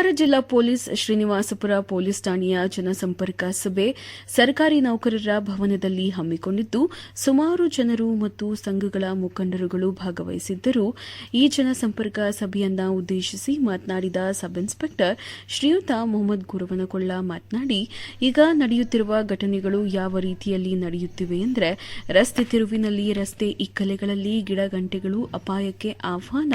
ಕೋಲಾರ ಜಿಲ್ಲಾ police, Srinivaspur police ಠಾಣೆಯ ಜನಸಂಪರ್ಕ ಸಭೆ ಸರ್ಕಾರಿ ನೌಕರರ ಭವನದಲ್ಲಿ ಹಮ್ಮಿಕೊಂಡಿದ್ದು, ಸುಮಾರು ಜನರು ಮತ್ತು ಸಂಘಗಳ ಮುಖಂಡರುಗಳು ಭಾಗವಹಿಸಿದ್ದರು. ಈ ಜನಸಂಪರ್ಕ ಸಭೆಯನ್ನ ಉದ್ದೇಶಿಸಿ ಮಾತನಾಡಿದ ಸಬ್ ಇನ್ಸ್ಪೆಕ್ಟರ್ ಶ್ರೀಯುತ ಮೊಹಮ್ಮದ್ ಗುರುವನಕೊಳ್ಳ ಮಾತನಾಡಿ, ಈಗ ನಡೆಯುತ್ತಿರುವ ಘಟನೆಗಳು ಯಾವ ರೀತಿಯಲ್ಲಿ ನಡೆಯುತ್ತಿವೆ ಎಂದರೆ ರಸ್ತೆ ತಿರುವಿನಲ್ಲಿ ರಸ್ತೆ ಇಕ್ಕಲೆಗಳಲ್ಲಿ ಗಿಡಗಂಟೆಗಳು ಅಪಾಯಕ್ಕೆ ಆಹ್ವಾನ,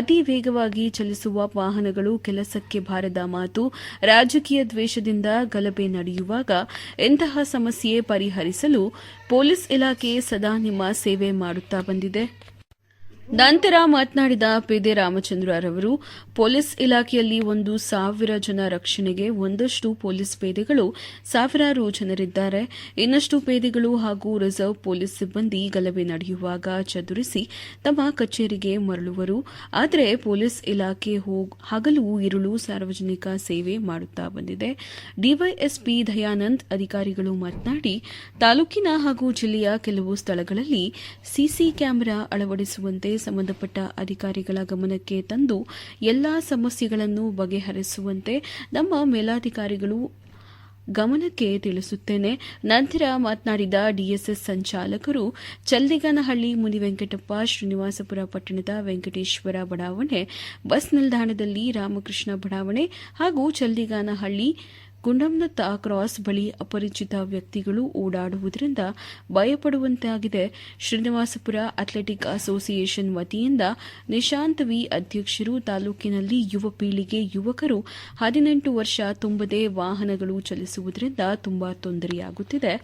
ಅತಿ ವೇಗವಾಗಿ ಚಲಿಸುವ ವಾಹನಗಳು ಕೆಲಸಕ್ಕೆ ಬಾರದ ಮಾತು ರಾಜಕೀಯ ದ್ವೇಷದಿಂದ ಗಲಭೆ ನಡೆಯುವಾಗ ಇಂತಹ ಸಮಸ್ಯೆ ಪರಿಹರಿಸಲು ಪೊಲೀಸ್ ಇಲಾಖೆ ಸದಾ ನಿಮ್ಮ ಸೇವೆ ಮಾಡುತ್ತಾ ಬಂದಿದೆ. ನಂತರ ಮಾತನಾಡಿದ ಪೇದೆ ರಾಮಚಂದ್ರರವರು ಪೊಲೀಸ್ ಇಲಾಖೆಯಲ್ಲಿ ಒಂದು ಸಾವಿರ ಜನ ರಕ್ಷಣೆಗೆ ಒಂದಷ್ಟು ಪೊಲೀಸ್ ಪೇದೆಗಳು ಸಾವಿರಾರು ಜನರಿದ್ದಾರೆ. ಇನ್ನಷ್ಟು ಪೇದೆಗಳು ಹಾಗೂ ರಿಸರ್ವ್ ಪೊಲೀಸ್ ಸಿಬ್ಬಂದಿ ಗಲಭೆ ನಡೆಯುವಾಗ ಚದುರಿಸಿ ತಮ್ಮ ಕಚೇರಿಗೆ ಮರಳುವರು. ಆದರೆ ಪೊಲೀಸ್ ಇಲಾಖೆ ಹೋಗ್- ಹಗಲು ಇರುಳು ಸಾರ್ವಜನಿಕ ಸೇವೆ ಮಾಡುತ್ತಾ ಬಂದಿದೆ. ಡಿವೈಎಸ್ಪಿ ದಯಾನಂದ್ ಅಧಿಕಾರಿಗಳು ಮಾತನಾಡಿ, ತಾಲೂಕಿನ ಹಾಗೂ ಜಿಲ್ಲೆಯ ಕೆಲವು ಸ್ಥಳಗಳಲ್ಲಿ ಸಿಸಿ ಕ್ಯಾಮೆರಾ ಅಳವಡಿಸುವಂತೆ ಸಂಬಂಧಪಟ್ಟ ಅಧಿಕಾರಿಗಳ ಗಮನಕ್ಕೆ ತಂದು ಎಲ್ಲ ಸಮಸ್ಯೆಗಳನ್ನು ಬಗೆಹರಿಸುವಂತೆ ನಮ್ಮ ಮೇಲಾಧಿಕಾರಿಗಳು ಗಮನಕ್ಕೆ ತಿಳಿಸುತ್ತೇನೆ. ನಂತರ ಮಾತನಾಡಿದ ಡಿಎಸ್ಎಸ್ ಸಂಚಾಲಕರು ಚಲ್ದಿಗಾನಹಳ್ಳಿ ಮುನಿವೆಂಕಟಪ್ಪ, ಶ್ರೀನಿವಾಸಪುರ ಪಟ್ಟಣದ ವೆಂಕಟೇಶ್ವರ ಬಡಾವಣೆ, ಬಸ್ ನಿಲ್ದಾಣದಲ್ಲಿ ರಾಮಕೃಷ್ಣ ಬಡಾವಣೆ ಹಾಗೂ ಚಲ್ದಿಗಾನಹಳ್ಳಿ ಗುಂಡಂನತ್ತ ಕ್ರಾಸ್ ಬಳಿ ಅಪರಿಚಿತ ವ್ಯಕ್ತಿಗಳು ಓಡಾಡುವುದರಿಂದ ಭಯಪಡುವಂತಾಗಿದೆ. ಶ್ರೀನಿವಾಸಪುರ ಅಥ್ಲೆಟಿಕ್ ಅಸೋಸಿಯೇಷನ್ ವತಿಯಿಂದ ನಿಶಾಂತ್ ವಿ ಅಧ್ಯಕ್ಷರು ತಾಲೂಕಿನಲ್ಲಿ ಯುವ ಪೀಳಿಗೆ ಯುವಕರು ಹದಿನೆಂಟು ವರ್ಷ ತುಂಬದೇ ವಾಹನಗಳು ಚಲಿಸುವುದರಿಂದ ತುಂಬಾ ತೊಂದರೆಯಾಗುತ್ತಿದೆ.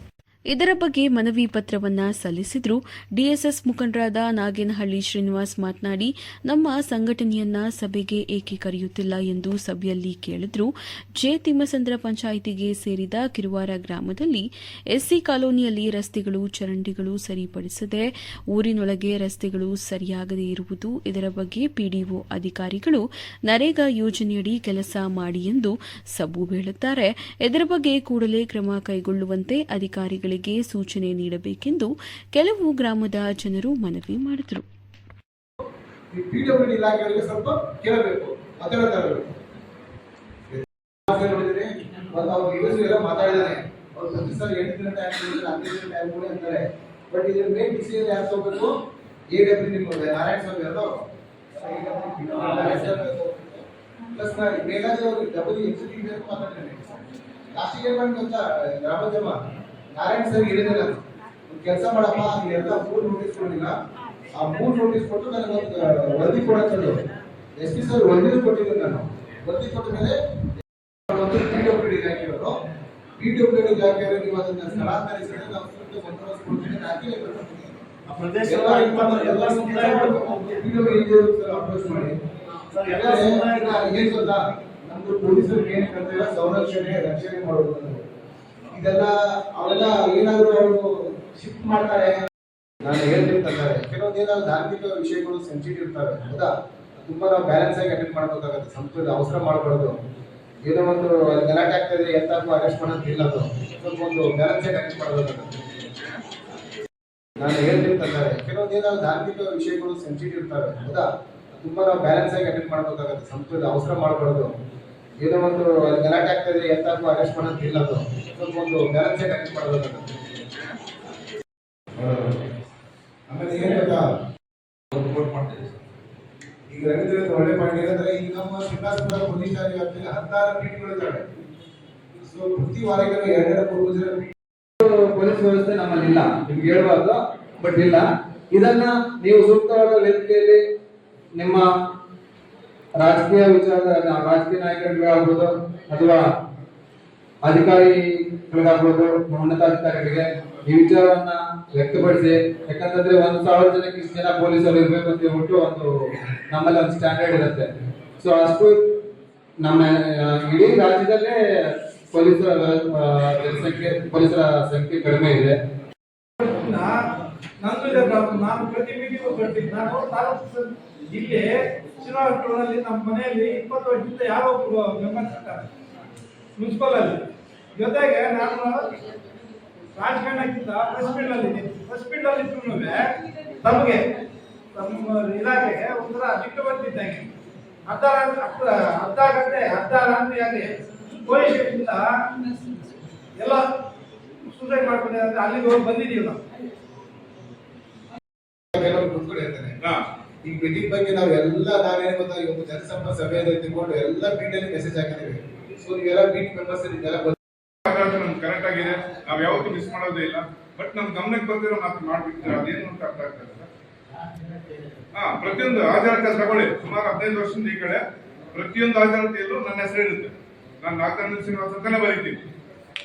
ಇದರ ಬಗ್ಗೆ ಮನವಿ ಪತ್ರವನ್ನ ಸಲ್ಲಿಸಿದ್ರು ಡಿಎಸ್ಎಸ್ ಮುಖಂಡರಾದ ನಾಗೇನಹಳ್ಳಿ ಶ್ರೀನಿವಾಸ್ ಮಾತನಾಡಿ, ನಮ್ಮ ಸಂಘಟನೆಯನ್ನ ಸಭೆಗೆ ಏಕೆ ಕರೆಯುತ್ತಿಲ್ಲ ಎಂದು ಸಭೆಯಲ್ಲಿ ಕೇಳಿದ್ರು. ಜೆ ತಿಮ್ಮಸಂದ್ರ ಪಂಚಾಯಿತಿಗೆ ಸೇರಿದ ಕಿರುವಾರ ಗ್ರಾಮದಲ್ಲಿ ಎಸ್ಸಿ ಕಾಲೋನಿಯಲ್ಲಿ ರಸ್ತೆಗಳು, ಚರಂಡಿಗಳು ಸರಿಪಡಿಸದೆ ಊರಿನೊಳಗೆ ರಸ್ತೆಗಳು ಸರಿಯಾಗದೇ ಇರುವುದು, ಇದರ ಬಗ್ಗೆ ಪಿಡಿಒ ಅಧಿಕಾರಿಗಳು ನರೇಗಾ ಯೋಜನೆಯಡಿ ಕೆಲಸ ಮಾಡಿ ಎಂದು ಸಬು ಹೇಳುತ್ತಾರೆ. ಇದರ ಬಗ್ಗೆ ಕೂಡಲೇ ಕ್ರಮ ಕೈಗೊಳ್ಳುವಂತೆ ಅಧಿಕಾರಿಗಳಿಗೆ ಸೂಚನೆ ನೀಡಬೇಕೆಂದು ಕೆಲವು ಗ್ರಾಮದ ಜನರು ಮನವಿ ಮಾಡಿದರು. ಬಟ್ ಇದ್ರ ಮೇನ್ ಯಾರು ಅವ್ರಿಗೆ ಡಬಲ್ ಮಾತಾಡ್ತೇನೆ ಲಾಸ್ಟ್ ಇಯರ್ ಗೊತ್ತಾ ರಾಮಜಮ್ಮ ನಾರಾಯಣ ಸರ್ ಹೇಳಿದೆ ನಾನು ಕೆಲಸ ಮಾಡಪ್ಪ ಎಲ್ಲ ಮೂರು ನೋಟಿಸ್ ಕೊಡಿಲ್ಲ ಆ ಮೂರು ನೋಟಿಸ್ ಕೊಟ್ಟು ನನಗೆ ಒಂದು ವರದಿ ಕೊಡಕ್ಕೆ ಎಸ್ ಪಿ ಸರ್ ವರದಿ ಕೊಟ್ಟಿದ್ದೆ ನಾನು. ವರದಿ ಕೊಟ್ಟ ಮೇಲೆ ಪಿ ಡಬ್ಲ್ಯೂ ಡಿ ಇಲಾಖೆಯವರು ಪಿ ಡಬ್ಲ್ಯೂ ಡಿ ಇಲಾಖೆಯವರು ನೀವು ಅದನ್ನ ಸ್ಥಳಾಂತರಿಸಿದ್ರೆ ನಾವು ಸ್ವಲ್ಪ ಬಂದೋಬಸ್ತ್ ಕೊಡ್ತೀನಿ ನಾಲ್ಕೇ ಆ ಇಪ್ಪತ್ತು ಎಲ್ಲ ಸಮುದಾಯಗಳು ಪಿ ಡಬ್ಲ್ಯೂ ಅಪ್ರೋಚ್ ಮಾಡಿ. ಸರ್, ಎಲ್ಲ ಏನ್ ಗೊತ್ತಾ ನಮ್ದು ಪೊಲೀಸರು ಏನು ಕರ್ತವ್ಯ? ಸಂರಕ್ಷಣೆ ರಕ್ಷಣೆ ಮಾಡೋದು ಅನ್ನೋದು. ಇದೆಲ್ಲ ಅವೆಲ್ಲ ಏನಾದ್ರು ಅವರು ಶಿಫ್ಟ್ ಮಾಡ್ತಾರೆ. ನಾನು ಹೇಳ್ತಿರ್ತಾರೆ ಕೆಲವೊಂದು ಏನಾದ್ರು ಧಾರ್ಮಿಕ ವಿಷಯಗಳು ಸೆನ್ಸಿಟಿವ್ ಇರ್ತವೆ ಹೌದಾ? ತುಂಬಾ ನಾವು ಬ್ಯಾಲೆನ್ಸ್ ಆಗಿ ಅಟೆಂಡ್ ಮಾಡ್ಬೇಕಾಗತ್ತೆ ಸಂಸ್ಕೃತಿ ಅವಸರ ಮಾಡಬಾರ್ದು. ಏನೋ ಒಂದು ಗಲಾಟೆ ಆಗ್ತಾ ಇದೆ ಎಂತಾಗೂ ಅರೆಸ್ಟ್ ಮಾಡೋದಿಲ್ಲ ಅದು. ಸ್ವಲ್ಪ ಒಂದು ಬ್ಯಾಲೆನ್ಸ್ ಆಗಿ ಅಟೆಂಡ್ ಮಾಡಬೇಕಾಗತ್ತೆ. ನಾನು ಹೇಳ್ತಿರ್ತಾರೆ ಕೆಲವೊಂದು ಏನಾದ್ರು ಧಾರ್ಮಿಕ ವಿಷಯಗಳು ಸೆನ್ಸಿಟಿವ್ ಇರ್ತವೆ ಹೌದಾ? ತುಂಬಾ ನಾವು ಬ್ಯಾಲೆನ್ಸ್ ಆಗಿ ಅಟೆಂಡ್ ಮಾಡ್ಬೇಕಾಗತ್ತೆ ಸಂಸ್ಕೃತಿ ಅವಸರ ಮಾಡಬಾರ್ದು. ಏನೋ ಒಂದು ಗಲಾಟೆ ಆಗ್ತದೆ ಎಂತಾಗೂ ಅರೆಸ್ಟ್ ಮಾಡೋದು ಇಲ್ಲ ಅದು. ಒಂದು ಬ್ಯಾಲೆನ್ಸ್ ಅಟೆಂಡ್ ಮಾಡಬೇಕಾಗತ್ತೆ ಆಮೇಲೆ ಏನ್ ಗೊತ್ತಾ? ರಿಪೋರ್ಟ್ ಮಾಡ್ತೀವಿ ಈಗ ರವೀಂದ್ರ ಒಳ್ಳೆ ಏನಂದ್ರೆ ಈಗ ನಮ್ಮ ಶ್ರೀನಿವಾಸಪುರ ಪೊಲೀಸ್ ವ್ಯಾಪ್ತಿಯಲ್ಲಿ ಹತ್ತಾರು ಪೀಠಗಳು ಇದ್ದಾವೆ. ಸೊ ಪ್ರತಿ ವಾರಗಳು ಎರಡೆರಡು ಮೂರು ಜನ ಪೊಲೀಸ್ ವ್ಯವಸ್ಥೆ ನಮ್ಮಲ್ಲಿ ಇಲ್ಲ. ನಿಮ್ಗೆ ಹೇಳ್ಬಾರ್ದು ಬಟ್ ಇಲ್ಲ. ಇದನ್ನ ನೀವು ಸೂಕ್ತವಾದ ವ್ಯಕ್ತಿಯಲ್ಲಿ ನಿಮ್ಮ ರಾಜಕೀಯ ವಿಚಾರದ ರಾಜಕೀಯ ನಾಯಕರುಗಳಾಗ್ಬೋದು ಅಥವಾ ಅಧಿಕಾರಿಗಳಿಗಾಗ್ಬೋದು ಉನ್ನತಾಧಿಕಾರಿಗಳಿಗೆ ಈ ವಿಚಾರವನ್ನ ವ್ಯಕ್ತಪಡಿಸಿ, ಯಾಕಂತಂದ್ರೆ ಒಂದ್ ಸಾವಿರ ಜನಕ್ಕೆ ಇಷ್ಟು ಜನ ಪೊಲೀಸರು ಇರ್ಬೇಕು ಅಂತ ಹೇಳ್ಬಿಟ್ಟು ಒಂದು ನಮ್ಮಲ್ಲಿ ಒಂದು ಸ್ಟ್ಯಾಂಡರ್ಡ್ ಇರುತ್ತೆ. ಸೊ ಅಷ್ಟು ನಮ್ಮ ಇಡೀ ರಾಜ್ಯದಲ್ಲೇ ಪೊಲೀಸರ ಸಂಖ್ಯೆ ಪೊಲೀಸರ ಸಂಖ್ಯೆ ಕಡಿಮೆ ಇದೆ. ನಾನು ಪ್ರತಿ ಮೀಟಿಂಗು ಬರ್ತೀನಿ. ನಾನು ಇಲ್ಲಿ ಶ್ರೀನಿವಾಸಪುರದಲ್ಲಿ ನಮ್ಮ ಮನೆಯಲ್ಲಿ ಇಪ್ಪತ್ತು ವರ್ಷದಿಂದ ಯಾರೋ ಮೆಂಬರ್ ಮೆಂಬರ್ಸ್ ಇರ್ತಾರೆ ಮುನ್ಸಿಪಲ್ ಅಲ್ಲಿ. ಜೊತೆಗೆ ನಾನು ರಾಜಕಾರಣಕ್ಕಿಂತ ಪ್ರೆಸ್ ಫೀಲ್ಡ್ ಅಲ್ಲಿ ಇದ್ದೀನಿ. ಪ್ರೆಸ್ ಫೀಲ್ಡ್ ಅಲ್ಲಿ ಇದ್ರು ತಮಗೆ ನಮ್ಮ ಇಲಾಖೆಗೆ ಒಂಥರ ಚಿಕ್ಕ ಬರ್ತಿದ್ದಂಗೆ ಅರ್ಧ ರಾತ್ರಿ ಅರ್ಧ ಅರ್ಧ ಗಂಟೆ ಅರ್ಧ ರಾತ್ರಿಯಾಗಿ ಪೊಲೀಸ್ ಸ್ಟೇಷನ್ನಿಂದ ಎಲ್ಲ ಸೂಸೈಡ್ ಮಾಡ್ಕೊಂಡಿದ್ದಾರೆ ಅಲ್ಲಿಗೆ ಹೋಗಿ ಬಂದಿದ್ದೀವಿ ನಾವು. ಕೆಲವರು ಕೂತ್ಕೊಂಡು ಇರ್ತಾರೆ ಈ ಮೀಟಿಂಗ್ ಬಗ್ಗೆ ನಾವು ಎಲ್ಲ, ನಾವೇನು ಗೊತ್ತಾ? ಇವತ್ತು ಜನಸಂಪರ್ಕ ಸಭೆಯಲ್ಲಿ ತಿಳ್ಕೊಂಡು ಎಲ್ಲ ಮೀಟಲ್ಲಿ ಮೆಸೇಜ್ ಹಾಕಿದ್ದೀವಿ. ಸೊ ನೀವೆಲ್ಲ ಮೀಟ್ ಮೆಂಬರ್ಸ್ ನಿಮ್ಗೆಲ್ಲ ನಮ್ಗೆ ಕರೆಕ್ಟ್ ಆಗಿದೆ. ನಾವು ಯಾವತ್ತೂ ಮಿಸ್ ಮಾಡೋದೇ ಇಲ್ಲ. ಬಟ್ ನಮ್ ಗಮನಕ್ಕೆ ಬಂದಿರೋ ಮಾತು ಮಾಡ್ಬಿಡ್ತೀರ? ಅದೇನು ಅಂತ ಅರ್ಥ ಆಗ್ತದೆ ಹಾ, ಪ್ರತಿಯೊಂದು ಆಧಾರಕ್ಕೆ ತಗೊಳ್ಳಿ. ಸುಮಾರು ಹದಿನೈದು ವರ್ಷದಿಂದ ಈ ಕಡೆ ಪ್ರತಿಯೊಂದು ಆಧಾರತೆಯಲ್ಲೂ ನನ್ನ ಹೆಸರು ಇರುತ್ತೆ. ನಾನು ನಾಲ್ಕನೇ ಶ್ರೀನಿವಾಸ ಅಂತಾನೆ ಬರೀತೀನಿ.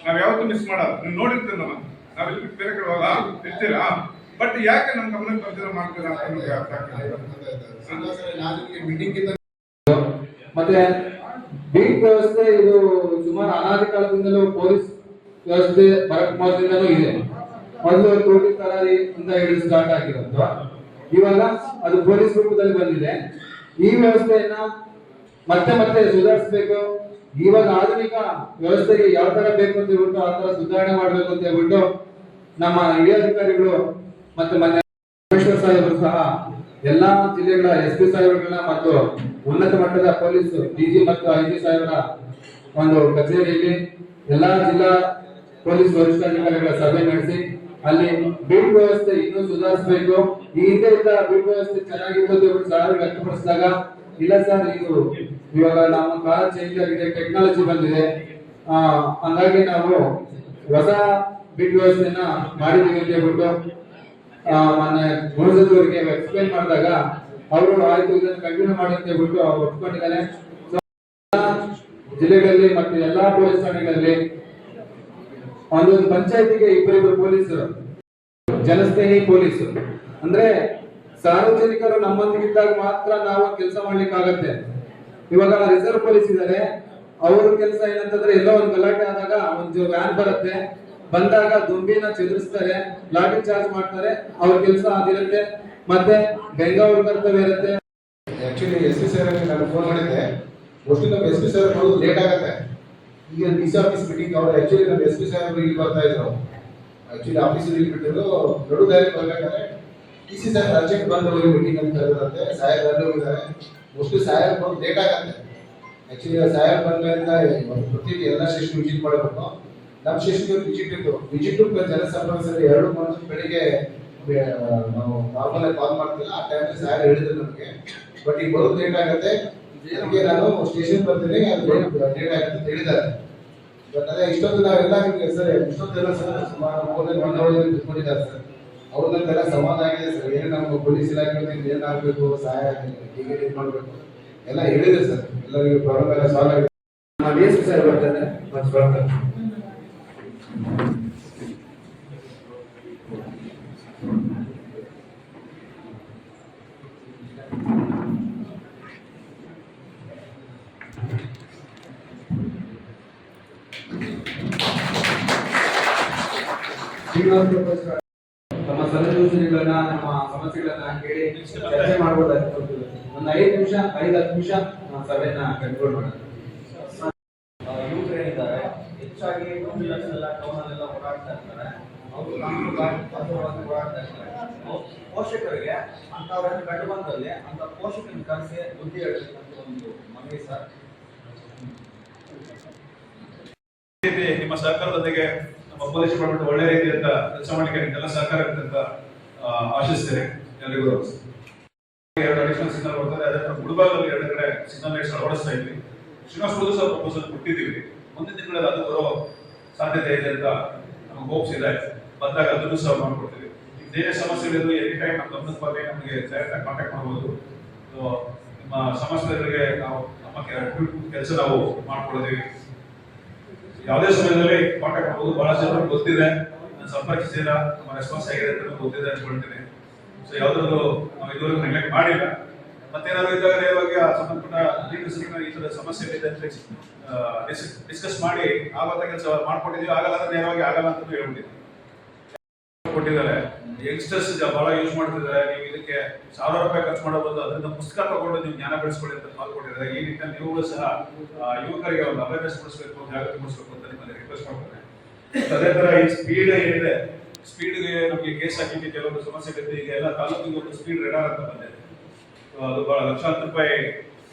ನಾವ್ ಯಾವತ್ತೂ ಮಿಸ್ ಮಾಡಲ್ಲ. ನೀವು ನೋಡಿರ್ತೀರಿ ನಮ್ಮ ನಾವ್ ಇಲ್ಲಿ ಬಿಟ್ಟು ಬೇರೆ ಕಡೆ ಹೋಗಲ್ಲ. ಇರ್ತೀರಾ? ಬಟ್ ಯಾಕೆ ನಮ್ಮ ಗಮನಕ್ಕೆ ಬರ್ತಿರೋ ಮಾಡ್ತಾರೆ ಅಂತ ನಮ್ಗೆ ಅರ್ಥ ಆಗ್ತದೆ ನಾನು ಮೀಟಿಂಗ್ ಇಂದ ಮತ್ತೆ ಬೀಟ್ ವ್ಯವಸ್ಥೆ ಇದು ಸುಮಾರು ಅನಾದಿ ಕಾಲದಿಂದಲೂ ಪೊಲೀಸ್ ವ್ಯವಸ್ಥೆ ಬರಕ್ ಮೊದಲಿಂದನೂ ಇದೆ. ಮೊದಲು ಕೋಟಿ ತರಾರಿ ಅಂತ ಹೇಳಿ ಸ್ಟಾರ್ಟ್ ಆಗಿರೋದು. ಇವಾಗ ಅದು ಪೊಲೀಸ್ ರೂಪದಲ್ಲಿ ಬಂದಿದೆ. ಈ ವ್ಯವಸ್ಥೆಯನ್ನ ಮತ್ತೆ ಮತ್ತೆ ಸುಧಾರಿಸಬೇಕು. ಇವಾಗ ಆಧುನಿಕ ವ್ಯವಸ್ಥೆಗೆ ಯಾವ ತರ ಬೇಕು ಅಂತ ಹೇಳ್ಬಿಟ್ಟು ಆ ತರ ಸುಧಾರಣೆ ಮಾಡ್ಬೇಕು ಅಂತ ಹೇಳ್ಬಿಟ್ಟು ನಮ್ಮ ಹಿರಿಯ ಅಧಿಕಾರಿಗಳು ಮತ್ತೆ ಮೊನ್ನೆ ಪರಮೇಶ್ವರ್ ಸಾಹೇಬರು ಸಹ ಎಲ್ಲಾ ಜಿಲ್ಲೆಗಳ ಎಸ್ ಪಿ ಮತ್ತು ಉನ್ನತ ಮಟ್ಟದ ಪೊಲೀಸ್ ಡಿಜಿ ಮತ್ತು ಐಜಿ ಸಾಹೇಬರ ಒಂದು ಕಚೇರಿಯಲ್ಲಿ ಎಲ್ಲಾ ಜಿಲ್ಲಾ ಪೊಲೀಸ್ ವರಿಷ್ಠಾಧಿಕಾರಿಗಳ ಸಭೆ ನಡೆಸಿ, ಅಲ್ಲಿ ಬೀಟ್ ವ್ಯವಸ್ಥೆ ಇನ್ನೂ ಸುಧಾರಿಸಬೇಕು. ಈ ಹಿಂದೆ ಇದ್ದ ಬೀಟ್ ವ್ಯವಸ್ಥೆ ಹೇಳ್ಬಿಟ್ಟು ಸಾಹೇಬರು ವ್ಯಕ್ತಪಡಿಸಿದಾಗ, ಇಲ್ಲ ಸರ್, ಇದು ಇವಾಗ ನಮ್ಮ ಕಾಲ ಚೇಂಜ್ ಆಗಿದೆ ಟೆಕ್ನಾಲಜಿ ಬಂದಿದೆ. ಹಂಗಾಗಿ ನಾವು ಹೊಸ ಬೀಟ್ ವ್ಯವಸ್ಥೆನ ಮಾಡಿದ್ದೀವಿ ಅಂತ ಹೇಳ್ಬಿಟ್ಟು ಮೊನ್ನೆ ಎಕ್ಸ್ಪ್ಲೈನ್ ಮಾಡಿದಾಗ ಅವರು ಆಯ್ತು, ಇದನ್ನು ಕಂಟಿನ್ಯೂ ಮಾಡಿ ಅಂತ ಹೇಳ್ಬಿಟ್ಟು ಅವ್ರು ಒಪ್ಕೊಂಡಿದ್ದಾರೆ. ಜಿಲ್ಲೆಗಳಲ್ಲಿ ಮತ್ತು ಎಲ್ಲಾ ಪೊಲೀಸ್ ಠಾಣೆಗಳಲ್ಲಿ ಒಂದೊಂದು ಪಂಚಾಯತಿಗೆ ಇಬ್ಬರಿಬ್ಬರು ಪೊಲೀಸರು, ಜನಸ್ನೇಹಿ ಪೊಲೀಸ್ ಅಂದ್ರೆ ಸಾರ್ವಜನಿಕರು ನಮ್ಮೊಂದಿಗಿದ್ದಾಗ ಮಾತ್ರ ನಾವು ಕೆಲಸ ಮಾಡ್ಲಿಕ್ಕೆ ಆಗತ್ತೆ ಇವಾಗ ರಿಸರ್ವ್ ಪೊಲೀಸ್ ಇದ್ದಾರೆ ಅವ್ರ ಕೆಲಸ ಏನಂತಂದ್ರೆ ಎಲ್ಲೋ ಒಂದು ಗಲಾಟೆ ಆದಾಗ ಒಂದು ವ್ಯಾನ್ ಬರುತ್ತೆ. ಬಂದಾಗ ದುಂಬಿನ ಚಿತ್ರಿಸ್ತಾರೆ ಲಾಠಿ ಚಾರ್ಜ್ ಮಾಡ್ತಾರೆ, ಅವ್ರ ಕೆಲಸ ಆಗಿರುತ್ತೆ ಮತ್ತೆ ಬೆಂಗಾವೂರ್ ಕರ್ತವ್ಯ ಇರುತ್ತೆ. ಆಕ್ಚುಲಿ ಎಸ್ ಪಿ ಸರ್ ನಾನು ಫೋನ್ ಮಾಡಿದ್ದೆ. ಮೋಸ್ಟ್ಲಿ ನಮ್ಮ ಎಸ್ ಪಿ ಸರ್ ಬರೋದು ಲೇಟ್ ಆಗುತ್ತೆ. ಈಗ ಡಿ ಸಿ ಆಫೀಸ್ ಮೀಟಿಂಗ್ ಅವ್ರು ಆಕ್ಚುಲಿ ನಮ್ಮ ಎಸ್ ಪಿ ಸಾಹೇಬ್ರು ಇಲ್ಲಿ ಬರ್ತಾ ಇದ್ರು. ಆಕ್ಚುಲಿ ಆಫೀಸ್ ಇಲ್ಲಿ ಬಿಟ್ಟಿದ್ರು ನಡು ದಾರಿ ಬರ್ಬೇಕಾದ್ರೆ ಡಿ ಸಿ ಸಾಹೇಬ್ ಅರ್ಜೆಂಟ್ ಬಂದು ಮೀಟಿಂಗ್ ಅಂತ ಹೇಳಿದ್ರಂತೆ ಸಾಹೇಬ್ ಅಲ್ಲಿ ಹೋಗಿದ್ದಾರೆ. ಮೋಸ್ಟ್ಲಿ ಸಾಹೇಬ್ ಬರೋದು ಲೇಟ್ ಆಗುತ್ತೆ. ಆಕ್ಚುಲಿ ಸಾಹೇಬ್ ಬಂದ್ಮೇಲೆ ಪ್ರತಿ ಎಲ್ಲ ಸ್ಟೇಷನ್ ವಿಸಿಟ್ ಮಾಡಬೇಕು ನಮ್ಮ ಸ್ಟೇಷನ್ ಬಿಜೆಪಿ ಇತ್ತು ವಿಸಿಟ್ ಜನಸಂಪರ್ಕ ಸರ್ ಎರಡು ಮಂದಿ ಬೆಳಿಗ್ಗೆ ನಾವು ನಾರ್ಮಲ್ ಕಾಲ್ ಮಾಡ್ತಿಲ್ಲ. ಆ ಟೈಮಲ್ಲಿ ಸಾರ್ ಹೇಳಿದ್ರು ನಮಗೆ. ಬಟ್ ಈಗ ಬರೋದು ಲೇಟ್ ಆಗುತ್ತೆ. ನಾನು ಸ್ಟೇಷನ್ ಬರ್ತೀನಿ, ಅದು ಲೇಟ್ ಆಗುತ್ತೆ ಅಂತ ಹೇಳಿದ್ದಾರೆ. ಬಟ್ ಅದೇ ಇಷ್ಟೊಂದು ನಾವೆಲ್ಲ ನಿಮ್ಗೆ ಸರ್ ಇಷ್ಟೊಂದೆಲ್ಲ ಸರ್ ಸುಮಾರು ಮೂರ್ ಒನ್ ಅವರ್ ತಿಳ್ಕೊಂಡಿದ್ದಾರೆ ಸರ್ ಅವ್ರನ್ನೆಲ್ಲ ಸಮಾಧಾನ ಆಗಿದೆ ಸರ್ ಏನು ನಮ್ಮ ಪೊಲೀಸ್ ಇಲಾಖೆ ಏನಾಗಬೇಕು, ಸಹಾಯ ಹೇಗೆ ಇದು ಮಾಡಬೇಕು, ಎಲ್ಲ ಹೇಳಿದೆ ಸರ್ ಎಲ್ಲರಿಗೂ ಪ್ರಾಬ್ಲಮ್ ಎಲ್ಲ ಸಾಲ್ವ್ ಆಗಿದೆ ನಾವು ಡಿ ಸರ್ ಬರ್ತಾನೆ ಮತ್ತೆ ಬರ್ತಾರೆ ತಮ್ಮ ಸಲಹೆ ನಮ್ಮ ಸಮಸ್ಯೆಗಳನ್ನ ಕೇಳಿ ಚರ್ಚೆ ಮಾಡಬಹುದಾಗಿತ್ತು ಒಂದು ಐದು ನಿಮಿಷ, ಐದು ಹತ್ತು ನಿಮಿಷ ಸಭೆಯನ್ನ ಕಂಟ್ರೋಲ್ ಮಾಡೋಣ. ಹೆಚ್ಚಾಗಿ ಎಲ್ಲ ಟೌನಲ್ಲೆಲ್ಲ ಓಡಾಡ್ತಾ ಇರ್ತಾರೆ. ಅವರು ನಮ್ಮ ಬಂಧುವಾಗಿ ಓಡಾಡ್ತಾ ಇರ್ತಾರೆ. ಪೋಷಕರಿಗೆ ಅಂತವ್ರನ್ನ ಕಂಡು ಬಂದಲ್ಲಿ ಅಂತ ಪೋಷಕನ ಕರೆಸಿ ಬುದ್ಧಿ ಹೇಳಬೇಕಂತ ಒಂದು ಮನವಿ ಸರ್. ನಿಮ್ಮ ಸಹಕಾರದೊಂದಿಗೆ ನಮ್ಮ ಪೊಲೀಸ್ ಡಿಪಾರ್ಟ್ಮೆಂಟ್ ಒಳ್ಳೆ ರೀತಿಯಿಂದ ಕೆಲಸ ಮಾಡಲಿಕ್ಕೆ ನಿಮ್ಗೆಲ್ಲ ಸಹಕಾರ ಅಂತ ಆಶಿಸ್ತೇನೆ ಎಲ್ರಿಗೂ. ಎರಡು ಅಡಿಷನಲ್ ಸಿಗ್ನಲ್ ಬರ್ತದೆ ಅದೇ ಗುಡ್ಬಾಗಲ್ಲಿ ಎರಡು ಕಡೆ ಸಿಗ್ನಲ್ ಲೈಟ್ಸ್ ಅಳವಡಿಸ್ತಾ ಇದ್ವಿ. ಶ್ರೀನಿವಾಸ ಪ್ರಪೋಸಲ್ ಕೊಟ್ಟಿದ್ದೀವಿ. ಮುಂದಿನ ತಿಂಗಳಲ್ಲಿ ಅದು ಬರೋ ಸಾಧ್ಯತೆ ಇದೆ ಅಂತ ನಮ್ಗೆ ಹೋಪ್ಸ್ ಇದೆ. ಬಂದಾಗ ಅದನ್ನು ಸಹ ಮಾಡ್ಕೊಡ್ತೀವಿ. ಬೇರೆ ಸಮಸ್ಯೆಗಳಿದ್ರು ಎನಿ ಟೈಮ್ ನಮ್ಮ ಗಮನಕ್ಕೆ ಬಂದ್ರೆ ನಮಗೆ ಡೈರೆಕ್ಟ್ ಕಾಂಟ್ಯಾಕ್ಟ್ ಮಾಡ್ಬೋದು. ನಿಮ್ಮ ಸಮಸ್ಯೆಗಳಿಗೆ ನಾವು ನಮ್ಮ ಕೆಲಸ ನಾವು ಮಾಡ್ಕೊಳ್ತೀವಿ. ಯಾವುದೇ ಸಮಯದಲ್ಲಿ ಕಾಂಟ್ಯಾಕ್ಟ್ ಮಾಡ್ಬೋದು. ಬಹಳ ಜನ ಗೊತ್ತಿದೆ. ನಾನು ಸಂಪರ್ಕಿಸಿದ ನಮ್ಮ ರೆಸ್ಪಾನ್ಸ್ ಆಗಿದೆ ಅಂತ ಗೊತ್ತಿದೆ ಅಂತ ಹೇಳ್ತೀನಿ. ಸೊ ಯಾವುದಾದ್ರು ನಾವು ಇದುವರೆಗೂ ನೆಗ್ಲೆಕ್ಟ್ ಮಾಡಿಲ್ಲ. ಮತ್ತೇನಾದ್ರು ಇದ್ದಾಗ ಇವಾಗ ಸಂಬಂಧಪಟ್ಟ ಈ ತರ ಸಮಸ್ಯೆ ಇದೆ ಅಂತ ಡಿಸ್ಕಸ್ ಮಾಡಿ ಆಗೋಂಥ ಕೆಲಸ ಮಾಡ್ಕೊಟ್ಟಿದ್ವಿ ಆಗಲ್ಲ ಅಂದ್ರೆ ನೇರವಾಗಿ ಆಗಲ್ಲ ಅಂತ ಹೇಳ್ಬಿಟ್ಟಿದ್ವಿ ಕೊಟ್ಟಿದ್ದಾರೆ. ಯಂಗ್ಸ್ಟರ್ಸ್ ಬಹಳ ಯೂಸ್ ಮಾಡ್ತಿದ್ದಾರೆ. ನೀವು ಇದಕ್ಕೆ ಸಾವಿರ ರೂಪಾಯಿ ಖರ್ಚು ಮಾಡಬಹುದು ಅದರಿಂದ ಪುಸ್ತಕ ತಗೊಂಡು ನೀವು ಜ್ಞಾನ ಬೆಳೆಸ್ಕೊಳ್ಳಿ ಅಂತ ಮಾತು ಕೊಟ್ಟಿದ್ದಾರೆ. ಈ ನಿಟ್ಟಿನಲ್ಲಿ ನೀವುಗಳು ಸಹ ಯುವಕರಿಗೆ ಒಂದು ಅವೇರ್ನೆಸ್ ಮೂಡಿಸಬೇಕು ಜಾಗೃತಿ ಮೂಡಿಸಬೇಕು ಅಂತ ನಿಮ್ಮಲ್ಲಿ ರಿಕ್ವೆಸ್ಟ್ ಮಾಡ್ತಾರೆ ಅದೇ ತರ ಈ ಸ್ಪೀಡ್ ಏನಿದೆ ಸ್ಪೀಡ್ಗೆ ನಮಗೆ ಕೇಸ್ ಹಾಕಿಕ್ಕೆ ಕೆಲವೊಂದು ಸಮಸ್ಯೆ ಈಗ ಎಲ್ಲ ತಾಲೂಕಿಗೆ ಒಂದು ಸ್ಪೀಡ್ ರೆಡಾರ್ ಅಂತ ಬಂದಿದೆ. ಅದು ಬಹಳ ಲಕ್ಷಾಂತರ ರೂಪಾಯಿ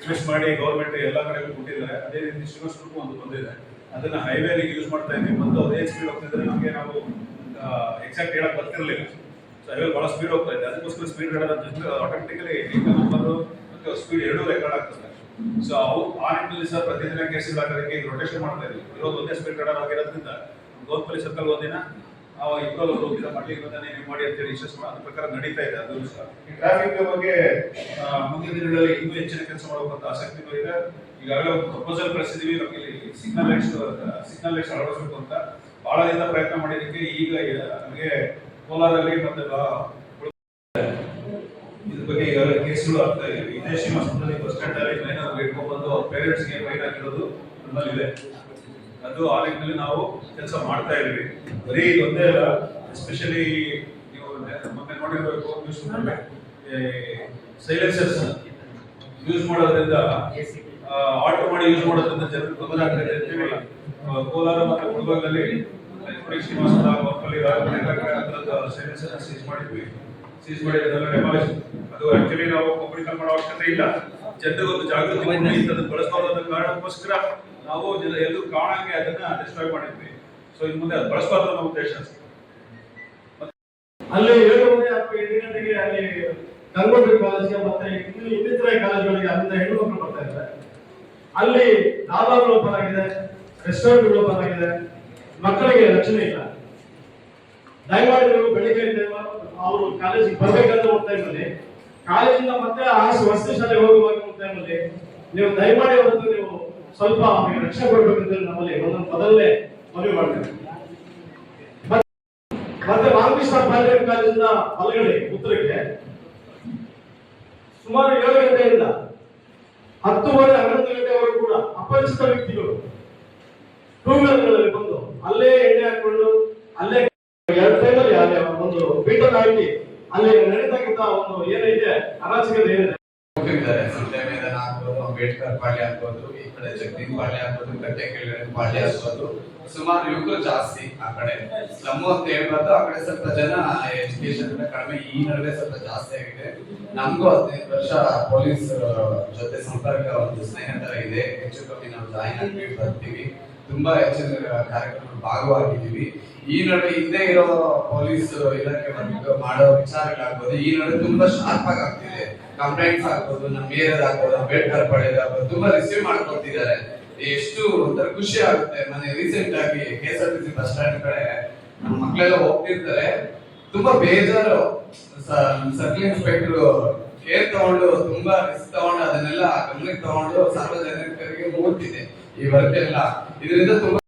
ಇನ್ವೆಸ್ಟ್ ಮಾಡಿ ಗೌರ್ಮೆಂಟ್ ಎಲ್ಲ ಕಡೆಗೂ ಕೊಟ್ಟಿದ್ದಾರೆ. ಅದೇ ರೀತಿ ಶ್ರೀನಿವಾಸಪುರಕ್ಕೂ ಒಂದು ಬಂದಿದೆ. ಅದನ್ನ ಹೈವೇಲಿ ಯೂಸ್ ಮಾಡ್ತಾ ಇದ್ವಿ ಮತ್ತು ಅದೇ ಸ್ಪೀಡ್ ಹೋಗ್ತಿದ್ರೆ ನಮಗೆ ನಾವು ಎಕ್ಸಾಕ್ಟ್ ಹೇಳಕ್ ಬರ್ತಿರ್ಲಿಲ್ಲ. ಸೊ ಹೈವೇ ಭಾಳ ಸ್ಪೀಡ್ ಹೋಗ್ತಾ ಇದೆ. ಅದಕ್ಕೋಸ್ಕರ ಸ್ಪೀಡ್ ಹೇಳೋದ್ರ ಆಟೋಮೆಟಿಕಲಿ ಆಟೋಮೆಟಿಕಲಿ ನಂಬರ್ ಮತ್ತು ಸ್ಪೀಡ್ ಎರಡೂ ರೆಕಾರ್ಡ್ ಆಗ್ತದೆ. ಸೊ ಅವು ಆ ನಿಟ್ಟಿನಲ್ಲಿ ಸಹ ಪ್ರತಿದಿನ ಕೇಸುಗಳು ಹಾಕೋದಕ್ಕೆ ರೋಟೇಷನ್ ಮಾಡ್ತಾ ಇದ್ವಿ. ಇರೋದು ಒಂದೇ ಸ್ಪೀಡ್ ರಡಾರ್ ಆಗಿರೋದ್ರಿಂದ ಗೌರ್ಪಲ್ಲಿ ಸರ್ಕಲ್ ಒಂದಿನ ನಾವು ಇಬ್ಬರು ಹೋಗಿದ್ದ ಮಾಡ್ಲಿಕ್ಕೆ ಬಂದಾನೆ ನೀವು ಮಾಡಿ ಅಂತೇಳಿ ಯಶಸ್ವಿ ಅದ್ರ ಪ್ರಕಾರ ನಡೀತಾ ಇದೆ ಅದು ಸಹ. ಈ ಟ್ರಾಫಿಕ್ ಬಗ್ಗೆ ಮುಂದಿನ ದಿನಗಳಲ್ಲಿ ಇನ್ನೂ ಹೆಚ್ಚಿನ ಕೆಲಸ ಮಾಡುವಂತ ಆಸಕ್ತಿ ಇದೆ. ಈಗಾಗಲೇ ಒಂದು ಪ್ರಪೋಸಲ್ ಕಳಿಸಿದೀವಿ ನಮಗೆ ಇಲ್ಲಿ ಸಿಗ್ನಲ್ ಲೈಟ್ಸ್ ಸಿಗ್ನಲ್ ಲೈಟ್ಸ್ ಅಳವಡಿಸಬೇಕು ಅಂತ. ಬಹಳ ದಿನ ಪ್ರಯತ್ನ ಮಾಡಿದ್ದಕ್ಕೆ ಈಗ ನಮಗೆ ಕೋಲಾರಲ್ಲಿ ಮತ್ತೆ ಇದ್ರ ಬಗ್ಗೆ ಈಗಾಗಲೇ ಕೇಸ್ಗಳು ಆಗ್ತಾ ಇದೆ ಬಸ್ ಸ್ಟ್ಯಾಂಡ್ ಅಲ್ಲಿ ಮೈನರ್ ಇಟ್ಕೊಂಡು ಬಂದು ಪೇರೆಂಟ್ಸ್ಗೆ ಫೈನ್ ಹಾಕಿರೋದು ನಮ್ಮಲ್ಲಿದೆ. ಅದು ಆ ಲೆಕ್ಕದಲ್ಲಿ ನಾವು ಕೆಲಸ ಮಾಡ್ತಾ ಇದ್ವಿ ಬರೀ ಒಂದೇ ಅಲ್ಲ ಎಸ್ಪೆಷಲಿ ನೀವು ಮೊನ್ನೆ ನೋಡಿರ್ಬೇಕು ಸೈಲೆನ್ಸರ್ಸ್ ಯೂಸ್ ಮಾಡೋದ್ರಿಂದ ಆಟೋ ಮಾಡಿ ಯೂಸ್ ಮಾಡೋದ್ರಿಂದ ಜನರು ತೊಂದರೆ ಆಗ್ತಾ ಆ, ಕೋಲಾರ ಮತ್ತು ಗುಲ್ಬರ್ಗಲ್ಲಿ ಕಡೆ ಅದರದ ಸೈಲೆನ್ಸರ್ ಸೀಸ್ ಮಾಡಿದ್ವಿ. ಸೀಸ್ ಮಾಡಿ ಅದೆಲ್ಲ ಡೆಮಾಲಿಷ್ ಅದು ಆಕ್ಚುಲಿ ನಾವು ಕಂಪ್ಲೀಟ್ ಮಾಡೋ ಅವಶ್ಯಕತೆ ಇಲ್ಲ. ಜನರಿಗೆ ಒಂದು ಜಾಗೃತಿ ಅದನ್ನು ಇಂಥದ್ದು ಬಳಸಬಾರ್ದು ಅನ್ನೋ ಕಾರಣಕ್ಕೋಸ್ಕರ ನಾವು ಜನ ಎಲ್ಲರೂ ಕಾಣಂಗೆ ಅದನ್ನ ಡಿಸ್ಟ್ರಾಯ್ ಮಾಡಿದ್ವಿ. ಸೊ ಇನ್ ಮುಂದೆ ಅದು ಬಳಸಬಾರ್ದು ಅನ್ನೋ ಉದ್ದೇಶ ಅಲ್ಲಿ ಏಳುವರೆ ಅಥವಾ ಎಂಟು ಗಂಟೆಗೆ ಅಲ್ಲಿ ಗಂಗೋತ್ರಿ ಕಾಲೇಜ್ಗೆ ಮತ್ತೆ ಇನ್ನು ಇನ್ನಿತರ ಕಾಲೇಜುಗಳಿಗೆ ಅಲ್ಲಿಂದ ಹೆಣ್ಣು ಮಕ್ಕಳು ಬರ್ತಾ ಇದ್ದಾರೆ. ಅಲ್ಲಿ ಡಾಬಾಗಳು ಓಪನ್ ಆಗಿದೆ ರೆಸ್ಟೋರೆಂಟ್ಗಳು ಓಪನ್ ಆಗಿದೆ. ಮಕ್ಕಳಿಗೆ ರಕ್ಷಣೆ ಇಲ್ಲ. ದಯಮಾಡಿ ನೀವು ಬೆಳಿಗ್ಗೆ ಅವರು ಕಾಲೇಜಿಗೆ ಬರ್ಬೇಕಂತ ಹೋಗ್ತಾ ಇದ್ದಾರೆ ಕಾಲೇಜಿಂದ ಮತ್ತೆ ಆ ವಸತಿ ಶಾಲೆಗೆ ಹೋಗುವಾಗ ಟೈಮಲ್ಲಿ ನೀವು ದಯಮಾಡಿ ಅವರದ್ದು ನೀವು ಸ್ವಲ್ಪ ರಕ್ಷಣೆ ಕೊಡಬೇಕಂತೇಳಿ ನಮ್ಮಲ್ಲಿ ಒಂದೊಂದು ಮೊದಲನೇ ಮನವಿ ಮಾಡ್ತೇವೆ ಮತ್ತೆ ರಾಮಕೃಷ್ಣ ಕಾಲೇಜಿನ ಹೊಲಗಡೆ ಉತ್ತರಕ್ಕೆ ಸುಮಾರು ಏಳು ಗಂಟೆಯಿಂದ ಹತ್ತುವರೆ, ಹನ್ನೊಂದು ಗಂಟೆವರೆಗೂ ಕೂಡ ಅಪರಿಚಿತ ವ್ಯಕ್ತಿಗಳು ಟೂ ವೀಲರ್ಗಳಲ್ಲಿ ಬಂದು ಅಲ್ಲೇ ಎಣ್ಣೆ ಹಾಕೊಂಡು ಅಲ್ಲೇ ಎರಡು ಟೈಮಲ್ಲಿ ಅಲ್ಲಿ ಒಂದು ಬೀಟರ್ ಹಾಕಿ ಅಲ್ಲಿ ನಡೀತಕ್ಕಂತ ಒಂದು ಏನೈತೆ ಅರಾಚಕತೆ ಏನಿದೆ ಹೋಗಿದ್ದಾರೆ ಸಂತೆ ಮೈದಾನ ಆಗ್ಬೋದು ಅಂಬೇಡ್ಕರ್ ಪಾಳ್ಯ ಆಗ್ಬೋದು, ಈ ಕಡೆ ಜಗದೀನ್ ಪಾಳ್ಯ ಆಗ್ಬೋದು ಕಟ್ಟೆ ಕೆಳಗಡೆ ಪಾಳ್ಯ ಆಗ್ಬೋದು. ಸುಮಾರು ಯುವಕರು ಜಾಸ್ತಿ ಆ ಕಡೆ. ನಮ್ಮ ಅಂತ ಹೇಳ್ಬಾರ್ದು ಆ ಕಡೆ ಸ್ವಲ್ಪ ಜನ ಎಜುಕೇಶನ್ ಕಡಿಮೆ ಈ ನಡುವೆ ಸ್ವಲ್ಪ ಜಾಸ್ತಿ ಆಗಿದೆ. ನಮಗೂ ಹದಿನೈದು ವರ್ಷ ಪೊಲೀಸ್ ಜೊತೆ ಸಂಪರ್ಕ ಒಂದು ಸ್ನೇಹ ತರ ಇದೆ. ಹೆಚ್ಚು ಕಮ್ಮಿ ನಾವು ಜಾಯಿನ್ ಆಗಿ ಬರ್ತೀವಿ. ತುಂಬಾ ಹೆಚ್ಚಿನ ಕಾರ್ಯಕ್ರಮ ಭಾಗವಾಗಿದ್ದೀವಿ. ಈ ನಡುವೆ ಹಿಂದೆ ಇರೋ ಪೊಲೀಸ್ ಇಲಾಖೆ ಮಾಡೋ ವಿಚಾರಗಳಾಗ್ಬೋದು, ಈ ನಡುವೆ ತುಂಬಾ ಶಾರ್ಪ್ ಆಗಿ ಆಗ್ತಿದೆ. ಕಂಪ್ಲೇಂಟ್ಸ್ ಆಗ್ಬೋದು, ನಮ್ಮ ಏರಿಯಾದ ಆಗ್ಬೋದು, ಅಂಬೇಡ್ಕರ್ ಪಡೆದ ಆಗ್ಬೋದು, ತುಂಬಾ ರಿಸೀವ್ ಮಾಡ್ಕೊತಿದ್ದಾರೆ ಎಷ್ಟು ಒಂಥರ ಖುಷಿ ಆಗುತ್ತೆ. ಮನೆ ರೀಸೆಂಟ್ ಆಗಿ K S R T C bus stand ಕಡೆ ನಮ್ಮ ಮಕ್ಕಳೆಲ್ಲ ಹೋಗ್ತಿರ್ತಾರೆ. ತುಂಬಾ ಬೇಜಾರು. ಸರ್ಕಲ್ ಇನ್ಸ್ಪೆಕ್ಟರ್ ಕೇರ್ ತಗೊಂಡು, ತುಂಬಾ ರಿಸ್ಕ್ ತಗೊಂಡು, ಅದನ್ನೆಲ್ಲ ಗಮನಕ್ಕೆ ತಗೊಂಡು ಸಾರ್ವಜನಿಕರಿಗೆ ಮೂಡ್ತಿದೆ ಈ ವರ್ಕ್ ಎಲ್ಲ. ಇದರಿಂದ ತುಂಬಾ